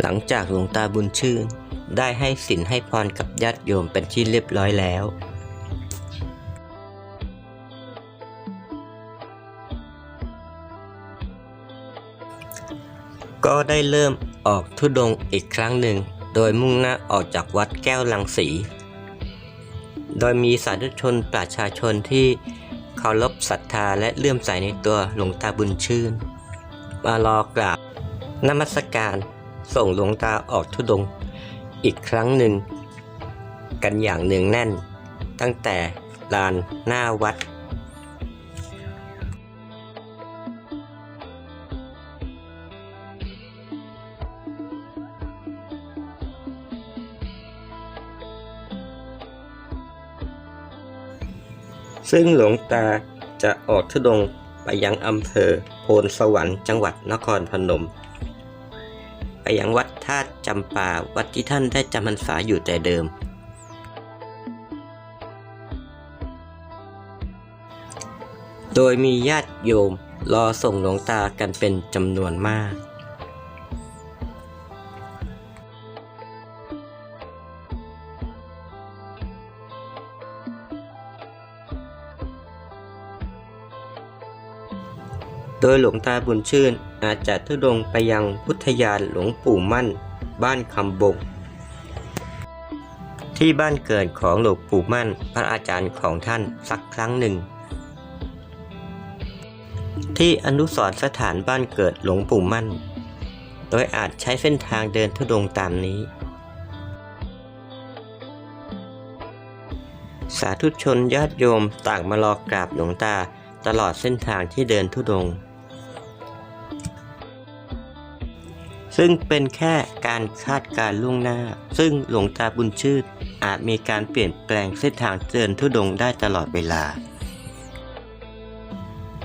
หลังจากหลวงตาบุญชื่น ได้ให้สินให้พรกับญาติโยมเป็นที่เรียบร้อยแล้ว ก็ได้เริ่มออกทุดงอีกครั้งหนึ่ง โดยมุ่งหน้าออกจากวัดแก้วลังสี โดยมีสาธุชนประชาชนที่เคารพศรัทธาและเลื่อมใสในตัวหลวงตาบุญชื่น มารอกราบนมัสการ ส่งหลวงตาออกทุดงอีกครั้งหนึ่ง กันอย่างหนึ่งแน่น ตั้งแต่ลานหน้าวัด ซึ่งหลวงตาจะออกทุดงไปยังอำเภอโพนสวรรค์จังหวัดนครพนม ไปยังวัดธาตุจำปาวัดที่ท่านได้จำพรรษาอยู่แต่เดิม โดยมีญาติโยมรอส่งหลวงตากันเป็นจำนวนมาก โดยหลวงตาบุญชื่นอาจจะทุดงไปยังพุทธยานหลวงปู่มั่น บ้านคำบง ที่บ้านเกิดของหลวงปู่มั่น พระอาจารย์ของท่านสักครั้งหนึ่ง ที่อนุสรสถานบ้านเกิดหลวงปู่มั่น โดยอาจใช้เส้นทางเดินทุดงตามนี้ สาธุชนญาติโยมต่างมารอกราบหลวงตาตลอดเส้นทางที่เดินทุดง ซึ่งเป็นแค่การคาดการล่วงหน้า ซึ่งหลวงตาบุญชื่นอาจมีการเปลี่ยนแปลงเส้นทางเดินทุดงได้ตลอดเวลา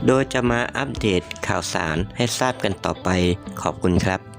โดยจะมาอัปเดตข่าวสารให้ทราบกันต่อไปขอบคุณครับ